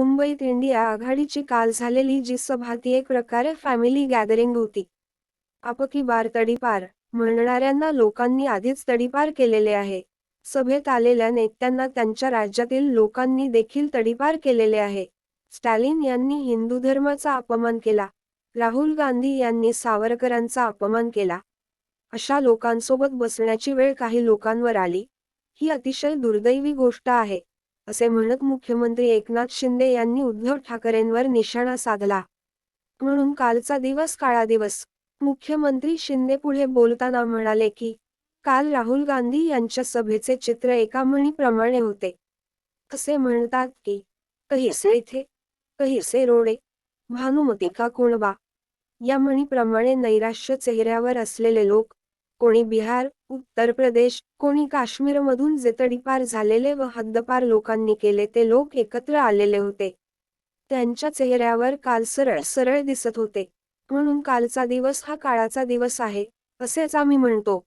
मुंबईत इंडिया आघाडीची काल झालेली जी सभा ती एक प्रकारे फॅमिली गॅदरिंग होती. आपकी बार तडीपार म्हणणाऱ्यांना लोकांनी आधीच तडीपार केलेले आहे. सभेत आलेल्या नेत्यांना त्यांच्या राज्यातील लोकांनी देखील तडीपार केलेले आहे. स्टॅलिन यांनी हिंदू धर्माचा अपमान केला. राहुल गांधी यांनी सावरकरांचा अपमान केला. अशा लोकांसोबत बसण्याची वेळ काही लोकांवर आली. ही अतिशय दुर्दैवी गोष्ट आहे. असे म्हणत मुख्यमंत्री एकनाथ शिंदे यांनी उद्धव ठाकरेंवर निशाणा साधला. म्हणून कालचा दिवस काळा दिवस. मुख्यमंत्री शिंदे पुढे बोलताना म्हणाले की काल राहुल गांधी यांच्या सभेचे चित्र एका म्हणीप्रमाणे होते. असे म्हणतात की कहिसे इथे कहिसे रोडे भानुमती का कोणबा या म्हणीप्रमाणे नैराश्य चेहऱ्यावर असलेले लोक कोणी बिहार उत्तर प्रदेश कोणी काश्मीरमधून जे तडीपार झालेले व हद्दपार लोकांनी केले ते लोक एकत्र आलेले होते. त्यांच्या चेहऱ्यावर काल सरळ सरळ दिसत होते. म्हणून कालचा दिवस हा काळाचा दिवस आहे असेच आम्ही म्हणतो.